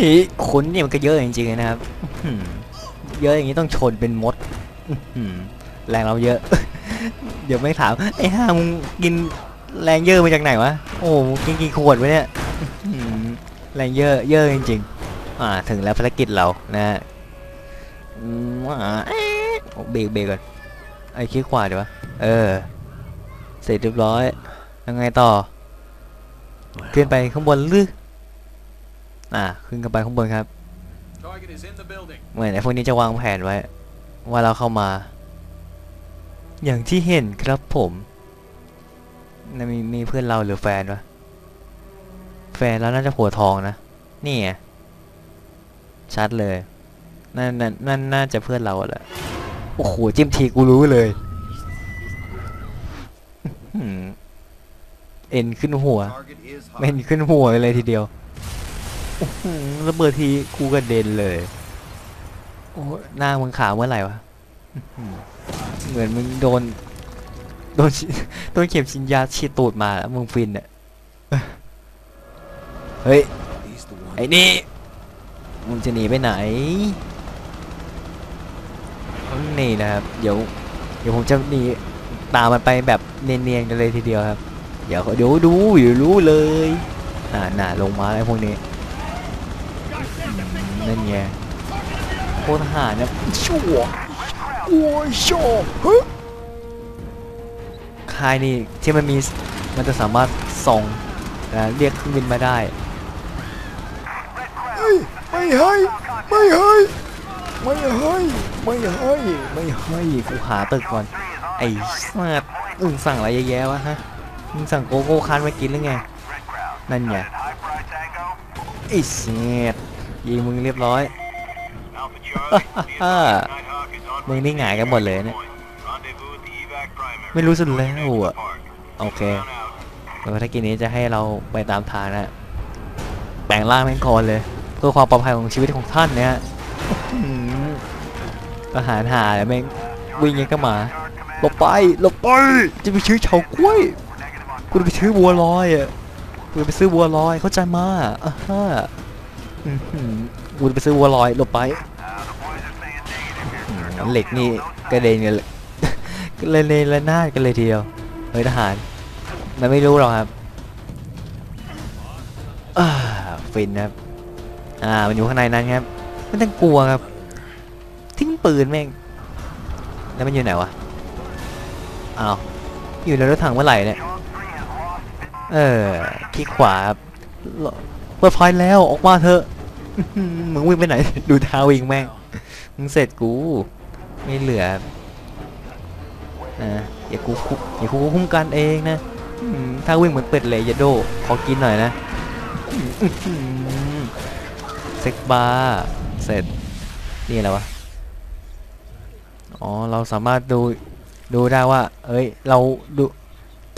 นี่คนเนี่ยมันก็เยอะจริงๆเลยนะครับอื้อหือเยอะอย่างนี้ต้องชนเป็นมดอื้อหือแรงเราเยอะ เดี๋ยวไม่ถามไอ้ห่ามึงกินแรงเยอะมาจากไหนวะโอ้มึงกินกี่ขวดวะเนี่ยอื้อหือแรงเยอะเยอะจริงๆ อ่า ถึงแล้วภารกิจเรานะฮะอืมอ่าเอ๊ะเบรกเบรกก่อนไอ้คลิกขวาเดี๋ยววะเออ เสร็จเรียบร้อยยังไงต่อขึ้นไปข้างบนหรือ อ่าขึ้นกันไปข้างบนครับ Target is in the building. เหมือนไอ้พวกนี้จะวางแผนไว้ ว่าเราเข้ามา อย่างที่เห็นครับผมน่ะมีมีเพื่อนเราหรือแฟนวะแฟนแล้วน่าจะหัวทองนะนี่ไงชัดเลยนั่นนั่นนั่นน่าจะเพื่อนเราแหละโอ้โหจิ้มทีกูรู้เลยอื้อหือเอ็นขึ้นหัว Target is เม่นขึ้นหัวเลยทีเดียวอื้อหือ ระเบิดทีกูกระเด็นเลย โอ้ยหน้ามึงขาวเมื่อไหร่วะอื้อหือเหมือนมึงโดน โดนชิโดนเข็มชินยาฉีดตูดมาแล้วมึงฟินอะเฮ้ย He's the one. ไอ้นี่ มึงจะหนีไปไหนนี่นะครับ เดี๋ยว เดี๋ยวผมจะหนีตามมันไปแบบเนียนๆกันเลยทีเดียวครับ เดี๋ยวเดี๋ยวดูเดี๋ยวรู้เลยน่าน่าลงมาแล้วพวกนี้อืม นั่นไงโคตรหานะชั่วโอ้ยชั่วฮึค่ายนี่ที่มันมีมันจะสามารถส่องนะเรียกเครื่องบินมาได้ไม่ให้ไม่ให้ไม่ให้ไม่ให้ไม่ให้กูหาตึกก่อนไอ้สัตว์มึงสั่งอะไรเยอะแยะวะฮะมึงสั่งโกโก้คันมากินหรือไงนั่นไงไอ้เสียด ยิงมึงเรียบร้อย มึงนี่หงายกันหมดเลยเนี่ย ไม่รู้สุดแล้วอะ โอเคแล้วถ้ากินนี้จะให้เราไปตามทางนะแปลงร่างแม่งก่อนเลย เพื่อความปลอดภัยของชีวิตของท่านเนี่ยทหารหาเลยแม่งวิ่งยังก็มาหลบไปหลบไป จะไปซื้อเฉาก้วยกูจะไปซื้อบัวลอยอะกูจะไปซื้อบัวลอยเข้าใจมาอะฮะ กูจะไปซื้อบัวลอยหลบไปเหล็กนี่กระเด็นกันเลยกระเด็นระนาดกันเลยทีเดียวเฮ้ยทหาร มันไม่รู้หรอกครับฟินครับ อ่า มันอยู่ข้างในนั้นครับ ไม่ต้องกลัวครับ ทิ้งปืนแม่ง แล้วมันอยู่ไหนวะ อ้าว อยู่ในรถถังเมื่อไหร่เนี่ย เออคลิกขวาครับ เปิดไฟแล้วออกมาเถอะมึงวิ่งไปไหน ดูทาวิ่งแม่งมึงเสร็จกูไม่เหลือนะอย่ากูอย่ากูคุ้มกันเองนะถ้าวิ่งเหมือนเป็ดเลยอย่าโดขอกินหน่อยนะเซ็กบาร์เสร็จนี่อะไรวะอ๋อเราสามารถดูดูได้ว่า เอ้ย เราดู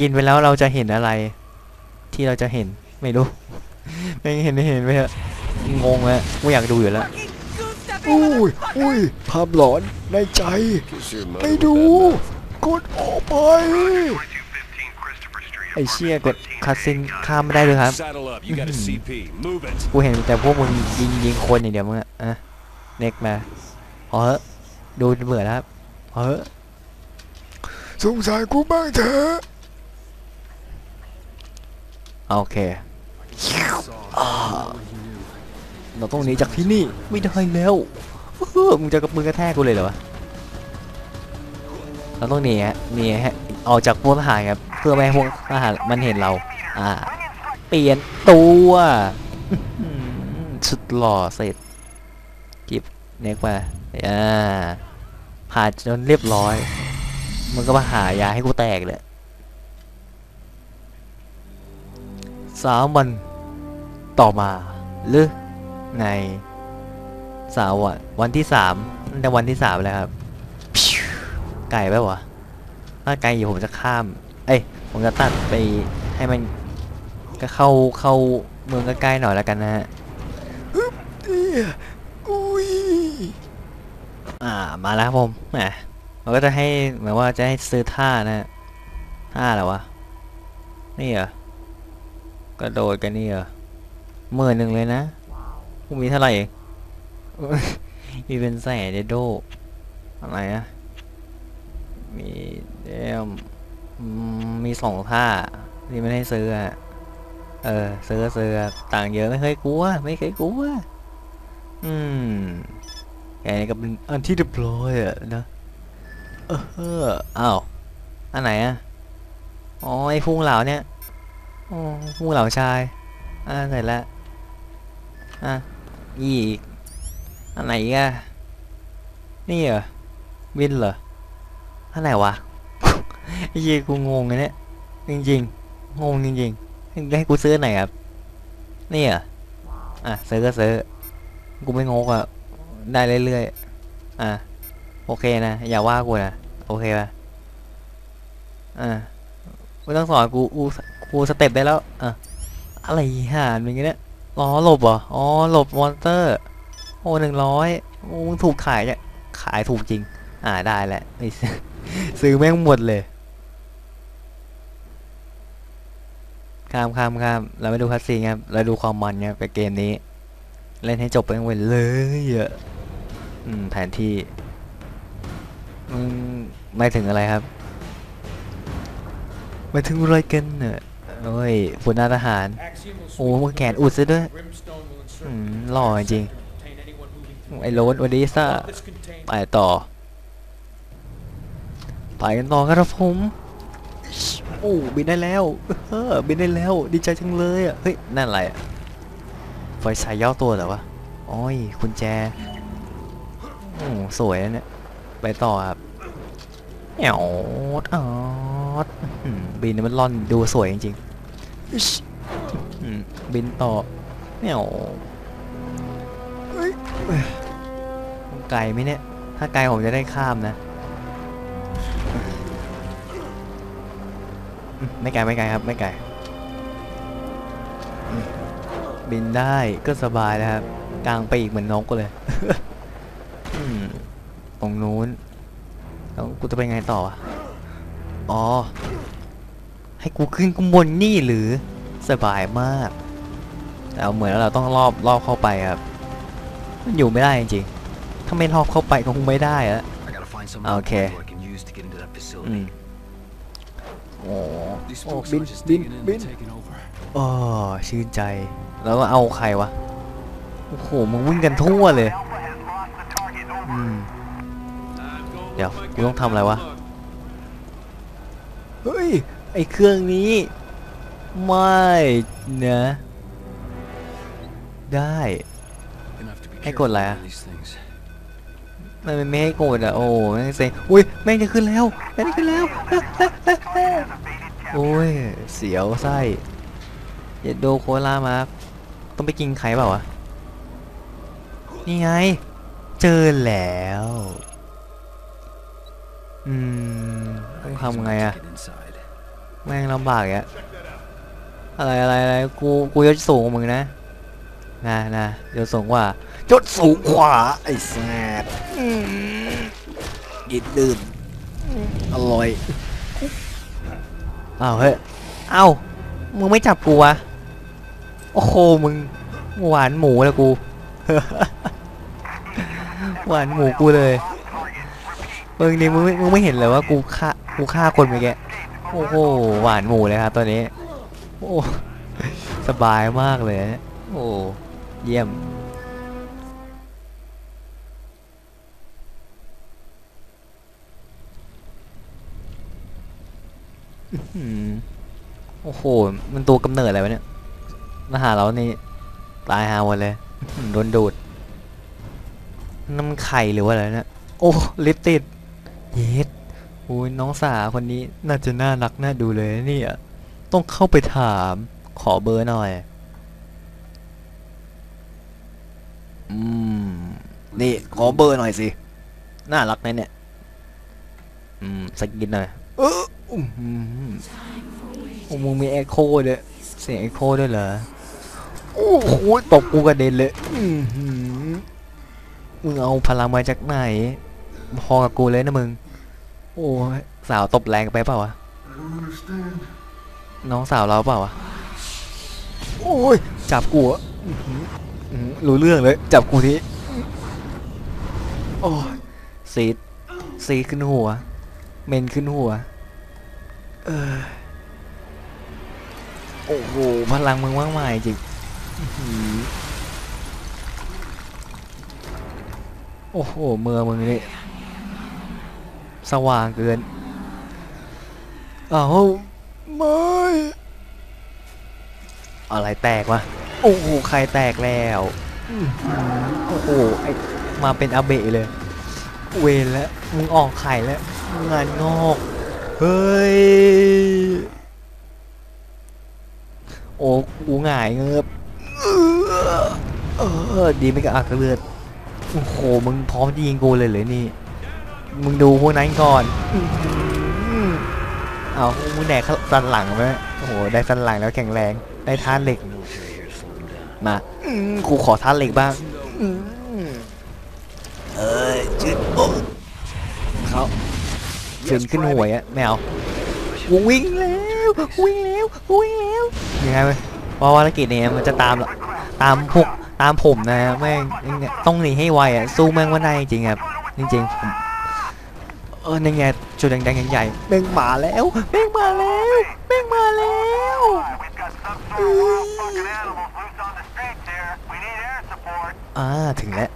กินไปแล้วเราจะเห็นอะไร ที่เราจะเห็นไม่รู้ ไม่เห็นไม่เห็นไปเถอะงงเลยไม่อยากดูอยู่แล้วอุ้ยอุ้ยภาพหลอนในใจ Kiss your mother ไม่ with ดู that mouth. กดออกไปไอเชี่ยกดคัดซินข้ามไม่ได้เลยครับ Saddle up. You got a CP. Move it. กูเห็นแต่พวกมึงยิงยิงคนอย่างเดียวมึงอะอะเน็กมาพอเถอะดูเบื่อแล้วครับพอเถอะสงสารกูบ้างเถอะโอเค เราต้องหนีจากที่นี่ไม่ได้แล้วเฮ้อมึงจะกับมือกระแทกกูเลยเหรอวะเราต้องหนีฮะหนีฮะออกจากพวกทหารครับเพื่อไม่ให้พวกทหารมันเห็นเรา อ่า เปลี่ยนตัวอื้อหือสุดหล่อเสร็จกิบเน็กมาอ่าผ่านจนเรียบร้อย มันก็มาหายาให้กูแตกเลยสามวันต่อมาหรือ ไงสามวันวันที่สามนั่นแต่วันที่สามแล้วครับไก่ไปวะถ้าไกลอยู่ผมจะข้าม เอ้ยผมจะตัดไปให้มันก็เข้าเข้าเมืองใกล้ๆหน่อยแล้วกันนะฮะอุ้ยอ่ามาแล้วครับผมแหมมันก็จะให้เหมือนว่าจะให้ซื้อท่านะฮะท่าอะไรวะนี่เหรอกระโดดกันนี่เหรอหมื่นหนึ่งเลยนะ กูมีเท่าไหร่องมีเป็นแสนเดโดอะไรอะมีเดมอืมมีสองท่าที่ไม่ได้ซื้ออะเออซื้อก็ซื้อต่างเยอะไม่เคยกลัว ไม่เคยกลัว อืมแกนี่ก็เป็นอันที่ deploy อะนะเออเอออ้าวอันไหนอะอ๋อไอ้ฟุ้งเหล่าเนี่ยอ๋อฟุ้งเหล่าชายอ่าเสร็จแล้วอะ อีกอันไหนอะนี่เหรอวินเหรออันไหนวะไอ้เหี้ยกูงงเลยเนี่ยจริงๆงงจริงๆให้กูซื้อไหนครับนี่เหรออะซื้อก็ซื้อกูไม่งกอะได้เรื่อยๆอะโอเคนะอย่าว่ากูนะโอเคป่ะอะไม่ต้องสอนกูกูกูสเต็ปได้แล้วอะอะไรห่านอย่างเงี้ย ล้อหลบเหรออ๋อหลบมอนเตอร์ โอ้หนึ่งร้อยโอ้มึงถูกขายเนี่ยขายถูกจริง อ่าได้แหละไอ้ซื้อซื้อแม่งหมดเลยข้ามข้ามข้ามเราไปดูคัสซีนครับเราดูความมันครับกับเกมนี้ เล่นให้จบไปทั้งวันเลยอะอืมแผนที่อืมไม่ถึงอะไรครับ ไม่ถึงอะไรกันเนอะ โอ้ยฝนอาทหาร โอ้มึงแขนอุดซะด้วยอืมหล่อจริง ไอ้โรสวันนี้ซ่าไปต่อ ไปกันต่อครับผม โอ้บินได้แล้ว เออบินได้แล้ว ดีใจจังเลยอะ เฮ้ย นั่นอะไรอะ ไฟฉายย่อตัวเหรอวะโอ้ยคุณแจ โอ้สวยนะเนี่ย ไปต่อครับแอวออดอืมบินนี่มันล่อนดูสวยจริงๆอิ๊ชอืม บินต่อแอวเฮ้ยเอ้ยไกลไหมเนี่ย ถ้าไกลผมจะได้ข้ามนะ ไม่ไกลไม่ไกลครับ ไม่ไกล บินได้ก็สบายแล้วครับ กลางไปอีกเหมือนนกเลยตรงนู้นแล้วกูจะไปไงต่ออ๋อ ให้กูขึ้นข้างบนนี่หรือสบายมาก แต่เอาเหมือนเราต้องรอบรอบเข้าไปครับ มันอยู่ไม่ได้จริงๆ ถ้าไม่รอบเข้าไปก็คงไม่ได้อะ I gotta find some Okay. I can use to get into that อื facility. มโอ้ These โอ้ folks บิน are just บิน digging in บิน and taking over. โอ้ชื่นใจ แล้วก็เอาใครวะ โอ้โหมึงวิ่งกันทั่วเลย อืม เดี๋ยวกูต้องทำอะไรวะเฮ้ย ไอเครื่องนี้ ไม่นะได้ Gonna have to be Hey, careful good lad. around these things. มันไม่ให้กดอะโอ้แม่งเซ็งอุ้ยแม่งจะขึ้นแล้วแม่งจะขึ้นแล้วโอ้ยเสียวไส้เย็ดโดโคลามาต้องไปกินไข่เปล่าวะนี่ไง เจอแล้ว อืมต้องทำไงอะ แม่งลำบากอะอะไรอะไรอะไรกูกูยศสูงมึงนะนะนะยศสูงกว่ายศสูงกว่าไอ้แซดกินดื่มอร่อยอ้าวเฮ้ยเอ้ามึงไม่จับกูวะโอ้โหมึงหวานหมูแล้วกูหวานหมูกูเลยมึงนี่มึงไม่มึงไม่เห็นเลยว่ากูฆ่ากูฆ่าคนเมื่อกี้ โอ้โหหวานหมูเลยครับตอนนี้ โอ้สบายมากเลยโอ้เยี่ยมอื้อหือโอ้โห มันตัวกำเนิดอะไรวะเนี่ย มาหาเรานี่ตายหาหมดเลย โดนดูด น้ำไข่หรือว่าอะไรเนี่ย โอ้ ลิปติด เย็ด โอ้ยน้องสาวคนนี้น่าจะน่ารักน่าดูเลยนะเนี่ยต้องเข้าไปถามขอเบอร์หน่อย อืม นี่ขอเบอร์หน่อยสิ น่ารักนะเนี่ย อืมสกินหน่อย เอออืมโอ้มึงมีเอ็กโคด้วยเสียงเอ็กโคด้วยเหรอ โอ้โหตบกูกระเด็นเลย อือหือมึงเอาพลังมาจากไหน พอกับกูเลยนะมึง โอ้ยสาวตบแรงไปเปล่าวะน้องสาวเราเปล่าวะโอ้ยจับกูอะอื้อหืออืมรู้เรื่องเลย จับกูทีโอ้ยซีดซีดขึ้นหัว เมนขึ้นหัว เออโอ้โหพลังมึงว่างมายจริงอื้อหือโอ้โหเมืองมึงนี่ สว่างเกินอ้าวไม่อะไรแตกวะโอ้โหใครแตกแล้วโอ้โหไอมาเป็นอาเบะเลย เวรแล้วมึงออกไข่แล้วงานงอกเฮ้ยโอ้กูหงายเงือบเออดีไม่กับอักเลือดโอ้โหมึงพร้อมจะยิงกูเลยเหรอนี่ มึงดูพวกนั้นก่อนอื้อหือเอามึงแดกสันหลังไหมโอ้โห ได้สันหลังแล้วแข็งแรง ได้ท่าเหล็ก มาอื้อกูขอท่าเหล็กบ้างเอ้ยจืดโอ้เขาจืนขึ้นหวยอะไม่เอาวิ่งแล้ววิ่งแล้ววิ่งแล้วยังไงเว้ยเพราะภารกิจเนี่ยมันจะตามตามพวกตามผมนะแม่งต้องหนีให้ไวอะสู้แม่งว่าได้จริงครับจริงๆผม เออในี่ไงจุดแดงๆใหญ่ๆแม่งมาแล้วแม่งมาแล้วแม่งมาแล้วอ่าถึงแล้ว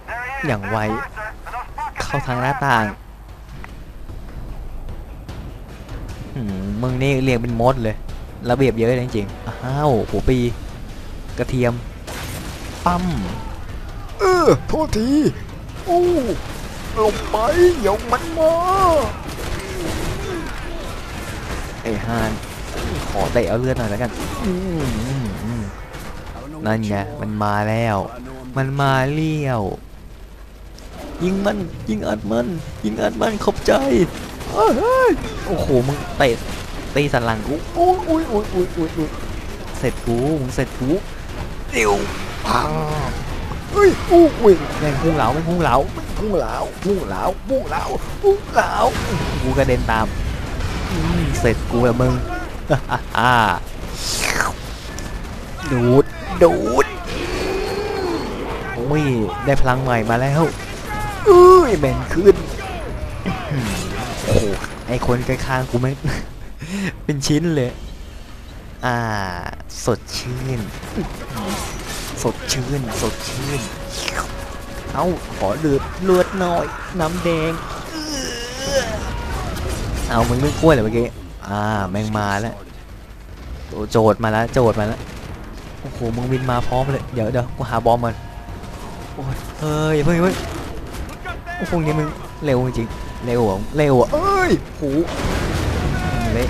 อย่างไวเข้าทางหน้าต่างมึงนี่เรียงเป็นมดเลย ระเบียบเยอะเลยจริงๆอ้าวหัวปี กระเทียม ปั้มเออ โทษที โอ้ ลงไปเดี๋ยวมันมาไอ้ฮานขอเตะเอาเลือดหน่อยแล้วกันอืมอืมอืมนั่นไงมันมาแล้ว มันมาเลี้ยว ยิงมันยิงอัดมัน ยิงอัดมันขอบใจเอ้ยเฮ้ยโอ้โหมึงเตะตีสันหลังกูโอ้ยโอ้ยโอ้ยโอ้ยโอ้ยโอ้ยเสร็จกูมึงเสร็จกูเดี๋ยวพังเฮ้ยอู้อุ้ยแม่งพุ่งเหลาแม่งพุ่งเหลา พุ่งเหลาพุ่งเหลาพุ่งเหลาพุ่งเหลากูกระเด็นตามเสร็จกูแล้วมึงดูดดูดโอ้ยได้พลังใหม่มาแล้วอุ้ยแบนขึ้นโอ้ไอคนใกล้ข้างกูไม่งเป็นชิ้นเลย อ่า สดชื่น สดชื่น สดชื่น เอาขอเลือดเลือดหน่อย น้ำแดง เอามึงไม่กล้วยเหรอเมื่อกี้อ่าแมงมาแล้วโจทย์มาแล้วโจทย์มาแล้วโอ้โหมึงบินมาพร้อมเลยเดี๋ยวเดี๋ยวกูหาบอมมันโอ้ยเฮ้ยเฮ้ยเฮ้ยโอ้พวกนี้มึงเร็วจริงเร็วอะเร็วอะเอ้ยโหเละ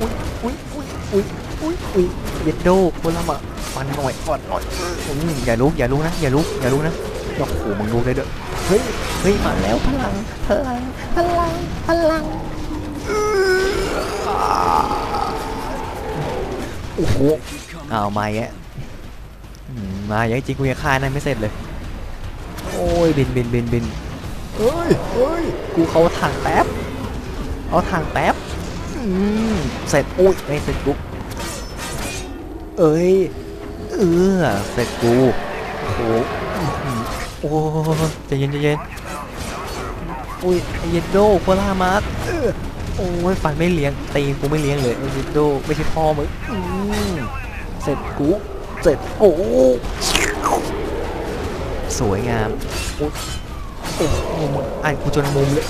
อุ้ยอุ้ยอุ้ยอุ้ยอุ้ยอุ้ยเย็ดโดคนละมาันหน่อยฟันหน่อยอืมอย่าลุกอย่าลุกนะอย่าลุกอย่าลุกนะโอ้โหมึงลุกได้ด้วยเฮ้ยเฮ้ยมาแล้วพลังพลังพลังพลังโอ้โหเอาวมาแยะมาอย่างจริงกูยังฆ่านั่นไม่เสร็จเลย โอ้ยบินบินบินบินเฮ้ยเฮ้ยกูเขาทางแป๊บเอาทางแป๊บเสร็จอุ้ยไม่เสร็จกูเอ้ย ออเสร็จกูโอ้โหโอ้ใจเย็นใจเย็นอุ้ยไอเยนโดโคลามาร์คเออโอ้ยฟันไม่เลี้ยงตีกูไม่เลี้ยงเลยไอเยนโดไม่ใช่พ่อมึงเสร็จกูเสร็จโอ้โหสวยงามโอ้โอ้โหมึงอ่านกูจนมุมเลย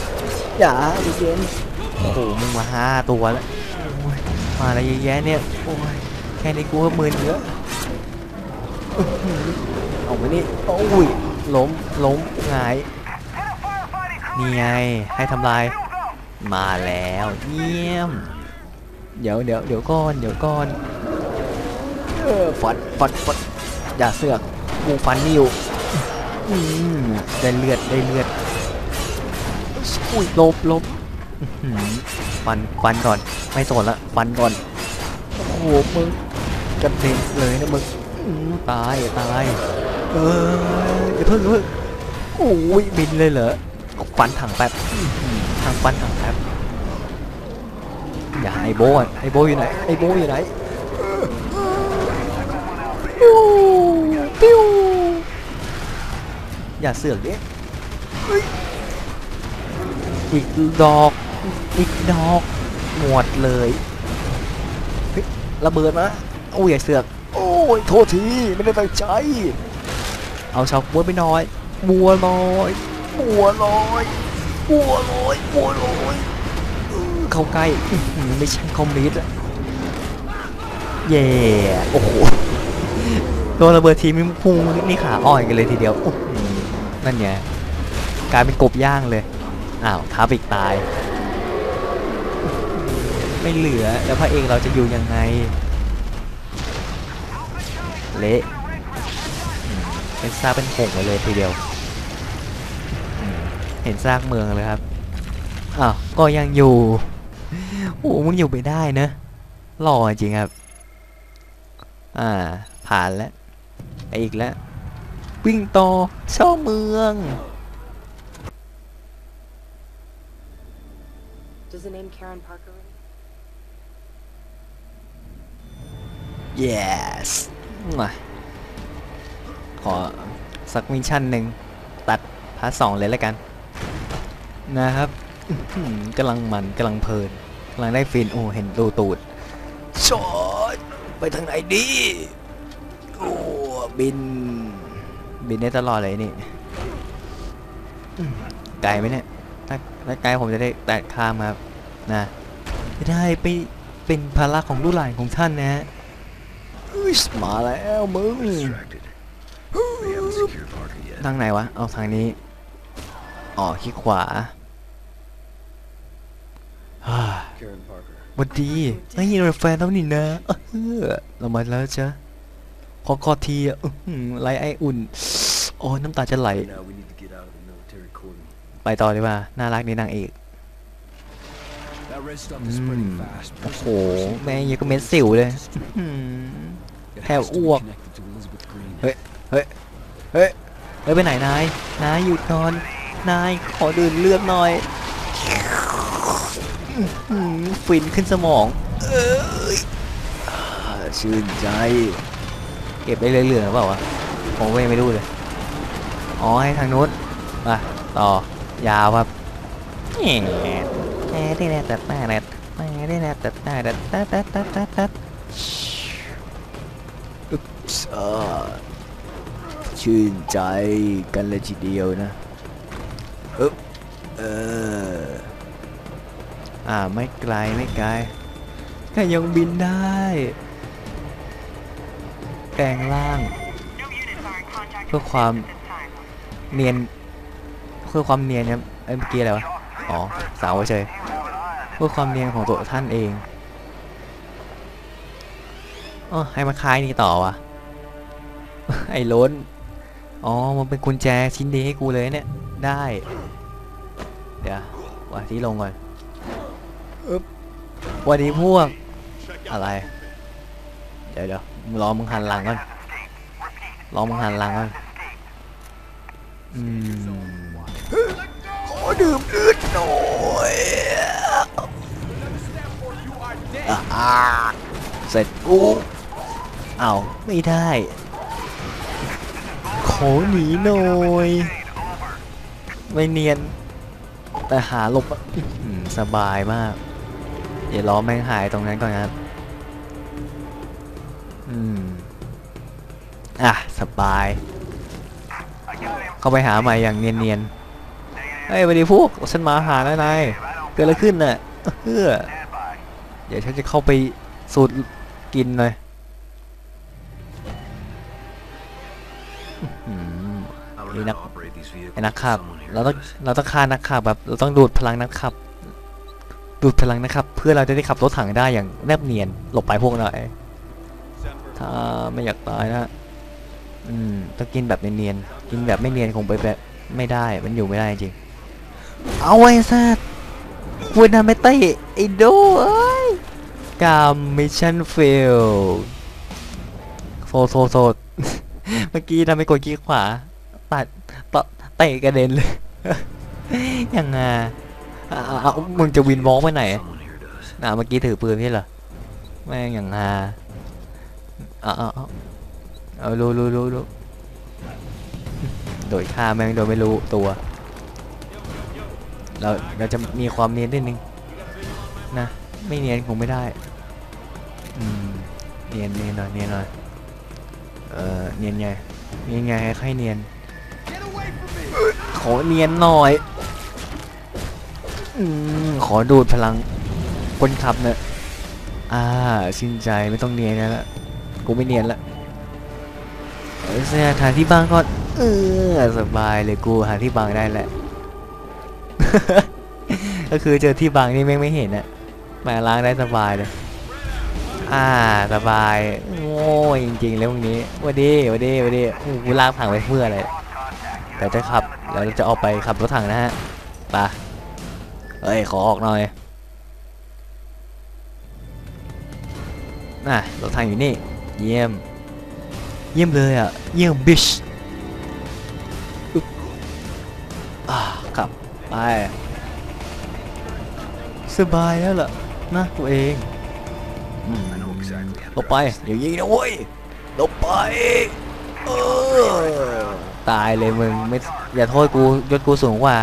อย่าใจเย็นโอ้โหมึงมาห้าตัวแล้วมาอะไรเยอะแยะเนี่ยโอ้ยแค่นี้กูก็มึนเยอะ เอาไปนี่โอ้ยล้มล้มหงายนี่ไงให้ทำลาย มาแล้วเยี่ยม เดี๋ยวเดี๋ยวเดี๋ยวก่อนเดี๋ยวก่อนเออฟันฟันฟันอย่าเสือกกูฟันนี่อยู่อืมได้เลือดได้เลือดอุ้ยลบลบอื้อหือฟันฟันก่อน ไม่สนละฟันก่อนโอ้โหมึงกระเด็นเลยนะมึงอื้อ ตายตาย เอออย่าเพิ่งอย่าเพิ่งโอ้ยบินเลยเหรอฟันถังแป๊บอื้อหือทางฟันถังแป๊บอย่าไอโบอะไอโบอยู่ไหนไอโบอยู่ไหนโอ้ปิ้วอย่าเสือกดิเฮ้ยอีกดอกอีกดอกหมดเลยระเบิดมาโอ้ยอย่าเสือก ยโทษทีไม่ได้ตั้งใจ เอาชาวบัวไปหน่อย บัวลอยบัวลอยบัวลอยบัวลอยอื้อเข้าใกล้อื้อหือไม่ใช่คอมมิตอะเย่โอ้โหโดนระเบิดทีมีพุงนี่ขาอ่อนกันเลยทีเดียวอื้อหือนั่นไงกลายเป็นกบย่างเลยอ้าวทับอีกตาย ไม่เหลือแล้วพระเอกเราจะอยู่ยังไง เละอืมเป็นซากเป็นผงไปเลยทีเดียวอืมเห็นซากเมืองเลยครับอ้าวก็ยังอยู่โอ้มึงอยู่ไปได้นะหล่อจริงครับ อ่า ผ่านแล้วไปอีกแล้ว วิ่งต่อเช่าเมือง Does the name Karen Parker ring? yes มาขอสักมิชชั่นหนึ่งตัดพาร์ทสองเลยแล้วกัน นะครับกำลังมันกำลังเพลินกำลังได้ฟินโอ้เห็นตูตูดชอดไปทางไหนดีโอ้บิน บินได้ตลอดเลยนี่ไกลไหมเนี่ยถ้าถ้าไกลผมจะได้แตะข้ามครับนะไม่ได้ไปเป็นภาระของลูกหลานของท่านนะฮะ มาแล้วมึง Distracted. They haven't secured Parker yet. ทางไหนวะ เอาทางนี้ อ๋อคลิกขวาฮ่า Karen Parker. หวัดดีไอ้ยเราแฟนแล้วนี่นะเออเรามาแล้วจ้ะขอกอดทีอะอื้อหือไลไออุ่น โอ้ยน้ำตาจะไหล Now we need to get out of the military cordon. ไปต่อดีกว่า น่ารักนี่นางเอก That red stuff อื is ม spreading fast. โอ้โห แม่งยังก็เม็ดสิวเลยอื้อหือ It แทบ has to be อ้วก เฮ้ย เฮ้ย เฮ้ย เฮ้ยไปไหนนาย นายหยุดก่อน นายขอดื่มเลือดหน่อยหือฟินขึ้นสมองเออชื่นใจ เก็บได้เรื่อยๆหรอเปล่าวะผมก็ยังไม่รู้เลย อ๋อให้ทางนู้นมาต่อยาวครับแหมแหมได้แน่แต่แต่แต่แหมได้แน่แต่แต่แต่แต่แต่แต่แต่แต่อึ๊บอ่า ชื่นใจกันเลยทีเดียวนะอึ๊บเอออ่าไม่ไกลไม่ไกลก็ยังบินได้ แปลงร่าง เพื่อความเนียนเพื่อความเนียนครับเอ้ยเมื่อกี้อะไรวะอ๋อสาวเฉยเพื่อความเนียนของตัวท่านเองอ๋อให้มาคล้ายนี่ต่อวะ ไอ้ล้น อ๋อ มันเป็นกุญแจชิ้นดีให้กูเลยเนี่ย ได้ เดี๋ยววางที่ลงก่อนอึ๊บวันนี้พวก อะไร เดี๋ยวเดี๋ยวรอมึงหันหลังก่อน รอมึงหันหลังก่อน อืมขอดื่มเลือดหน่อยอ่าเสร็จกู เอาไม่ได้ หนีหน่อยไม่เนียน แต่หาหลบสบายมาก เดี๋ยวล้อแม่งหายตรงนั้นก่อนครับ อืม อะ สบาย เข้าไปหาใหม่อย่างเนียนๆ เฮ้ยวัสดีพวกฉันมาหาแล้วนายเกิดอะไรขึ้นน่ะเฮ้อเดี๋ยวฉันจะเข้าไปสูตรกินหน่อย ไอ้นักขับ เราต้องเราต้องฆ่านักขับแบบเราต้องดูดพลังนักขับ ดูดพลังนักขับ เพื่อเราจะได้ขับรถถังได้อย่างแนบเนียนหลบไปพวกหน่อยถ้าไม่อยากตายนะอืมต้องกินแบบเนียนๆกินแบบไม่เนียนคงไปแบบไม่ได้มันอยู่ไม่ได้จริงเอาไว้ซะคุณทำไม่เตะไอ้โดเอ้ยกามมิชชั่นเฟลโซโซโซเมื่อกี้ทำให้กดคลิกขวา ตัดตะ เตะกระเด็นเลย ยังไงอะอะอะมึงจะวินวอล์กไปไหน Someone here does. อะเมื่อกี้ถือปืนพี่เหรอแม่งอย่างฮาอะอะอะเอารู้รู้รู้รู้โดยฆ่าแม่งโดยไม่รู้ตัว เราเราจะมีความเนียนนิดนึงนะไม่เนียนคงไม่ได้อืมเนียนเนียนหน่อยเนียนหน่อยเออเนียนไงเนียนไงให้เนียน ขอเนียนหน่อยอขอดูดพลังคนขับเนอะอ่าชื่นใจไม่ต้องเนียนแล้วละกูไม่เนียนละเสียหาที่บางก่อน เออสบายเลยกูหาที่บางได้แหละ ก็คือเจอที่บางนี่แม่งไม่เห็นอะมาล้างได้สบายเลย อ่าสบาย โง่จริงๆเลยพวกนี้วัดดีวัดดีวัดดีโอ้โหลากถังไปเพื่ออะไร เดี๋ยวจะขับเดี๋ยวเราจะออกไปขับรถถังนะฮะไปเอ้ย ขอออกหน่อยน่ะรถถังอยู่นี่ เยี่ยม เยี่ยมเลยอะ เยี่ยมบิชอึ๊บอ่าขับไป สบายแล้วล่ะนะตัวเองลบไป อย่ายิงนะเว้ยลบไป เออ ตายเลยมึงไม่อย่าโทษกูยศกูสูงกว่า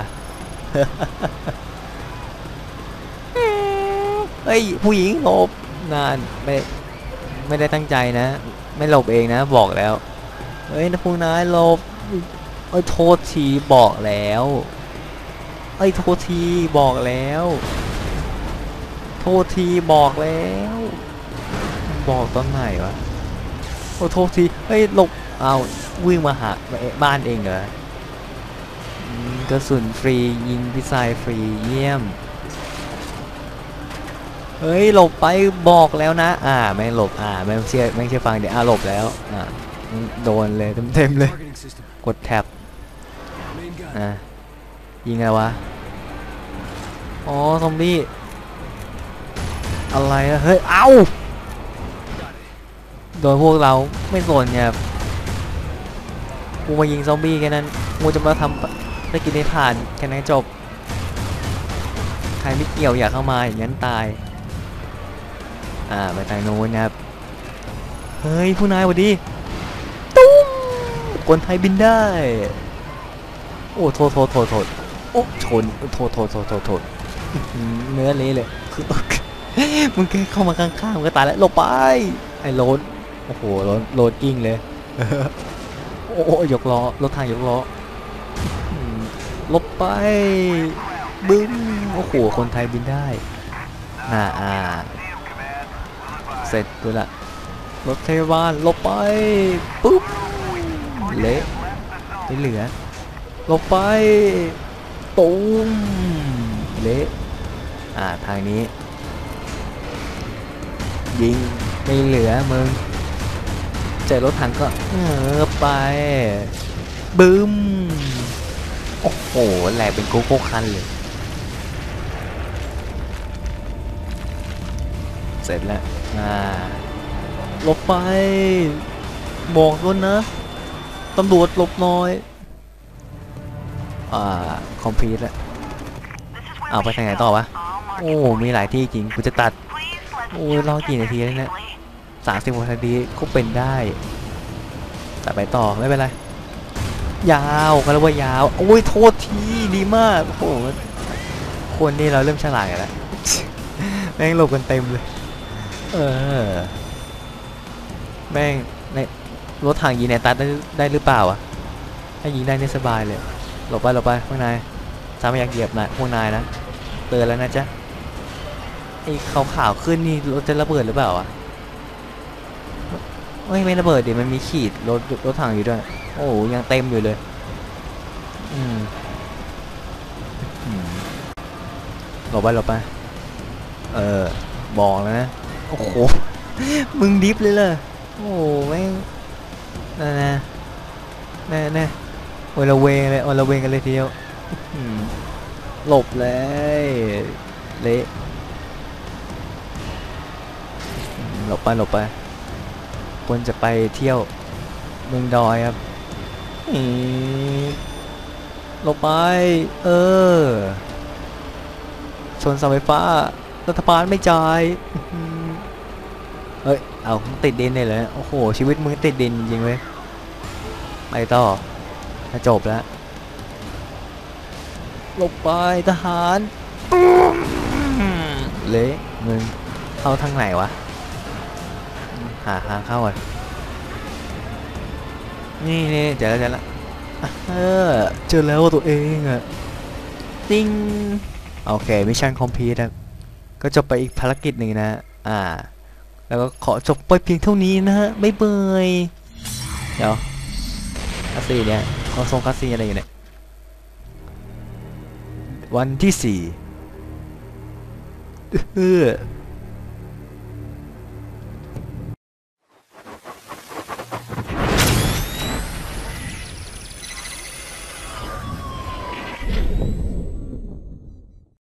เฮ้ยผู้หญิงหลบนานไม่ไม่ได้ตั้งใจนะ ไม่หลบเองนะ บอกแล้วเฮ้ยนะพวกนายหลบเอ้ยโทษทีบอกแล้วเอ้ยโทษทีบอกแล้ว โทษทีบอกแล้ว บอกตอนไหนวะโอ้โทษทีเฮ้ยหลบ เอาวิ่งมาหาบ้านเองเหรอกระสุนฟรียิงพิซายฟรีเยี่ยม เฮ้ยหลบไปบอกแล้วนะ อ่าไม่หลบอ่าไม่เชื่อไม่เชื่อฟังเดี๋ยวอ่าหลบแล้วอ่าโดนเลยเต็มๆเลย กดแท็บอะยิงอะไรวะอ๋อซอมบี้อะไรอะเฮ้ย เอ้าโดนพวกเราไม่สนไงครับ กูมายิงซอมบี้แค่นั้นกูจะมาทำได้กินได้ผ่านแค่นั้นจบ ใครไม่เกี่ยวอยากเข้ามาอย่างนั้นตาย อ่าไปทางโน้นนะครับ เฮ้ยผู้นายวัสดีตุ้มคนไทยบินได้ โอ้โทษโทษโทษโทษโอ้ชนโทษโทษโทษโทษโทษเนื้อเละเลยคือมึงแค่เข้ามาข้างๆมึงก็ตายแล้วหลบไปไอ้โรถโอ้โหโรถโรถกิ้งเลย โอ้โหยกล้อรถทางยกล้อลบไปบึ้มโอ้โหคนไทยบินได้น่าอ่าเสร็จกูละรถเทวานลบไปปุ๊บเละไม่เหลือลบไปตูมเละอ่าทางนี้ ยิงไม่เหลือมึง เจอรถถังก็เออไปบึ้มโอ้โหแหลกเป็นโกโก้คันเลย เสร็จแล้วอ่าหลบไปบอกด้วยนะตำรวจหลบหน่อย อ่า คอมพลีทแล้วเอาไปทางไหนต่อวะ โอ้ มีหลายที่จริง กูจะตัด โอ้ยรอกี่นาทีแล้วเนี่ย สามสิบนาทีก็เป็นได้แต่ไปต่อไม่เป็นไร ยาวก็แล้วว่ายาวโอ้ยโทษทีดีมากโอ้โหคนนี่เราเริ่มฉลาดกันแล้วแม่งหลบกันเต็มเลย เออ แม่งในรถถังยิงในตัดได้ได้หรือเปล่าอะถ้ายิงได้นี่สบายเลย หลบไปหลบไปพวกนายถ้าไม่อยากเหยียบนะพวกนายนะเตือนแล้วนะจ๊ะไอ้ขาวขาวๆขึ้นนี่รถจะระเบิดหรือเปล่าอะ ไม่ไม่ระเบิดดิมันมีขีดรถรถถังอยู่ด้วย โอ้โหยังเต็มอยู่เลย อืมหลบไปหลบไป เออบอกแล้วนะ โอ้โห มึงดิฟเลยเลยโอ้โหแม่งนั่นนะแน่แน่โอยละเวงเลยโอยละเวงกันเลยทีเดียวหลบเลยเละหลบไปหลบไป ควรจะไปเที่ยวเมืองดอยครับหลบไป เออ ชนเสาไฟฟ้า รัฐบาลไม่จ่ายเฮ้ย เอาติดดินเลยเหรอโอ้โห ชีวิตมึงติดดินจริงเว้ย ไปต่อจะจบแล้วหลบไปทหาร เละมึงเข้าทางไหนวะาทางเข้าก่อนนี่นี่เจอแล้วเจอแล้วเออเจอแล้วตัวเองอะติ้งโอเคมิชชั่นคอมพลีทครับก็จบไปอีกภารกิจหนึ่งนะอ่า แล้วก็ขอจบไปเพียงเท่านี้นะฮะบ๊ายบายเดี๋ยวคาซีเนี่ยเขาทรงคาซีอะไรอยู่เนี่ยวันที่สี่เออ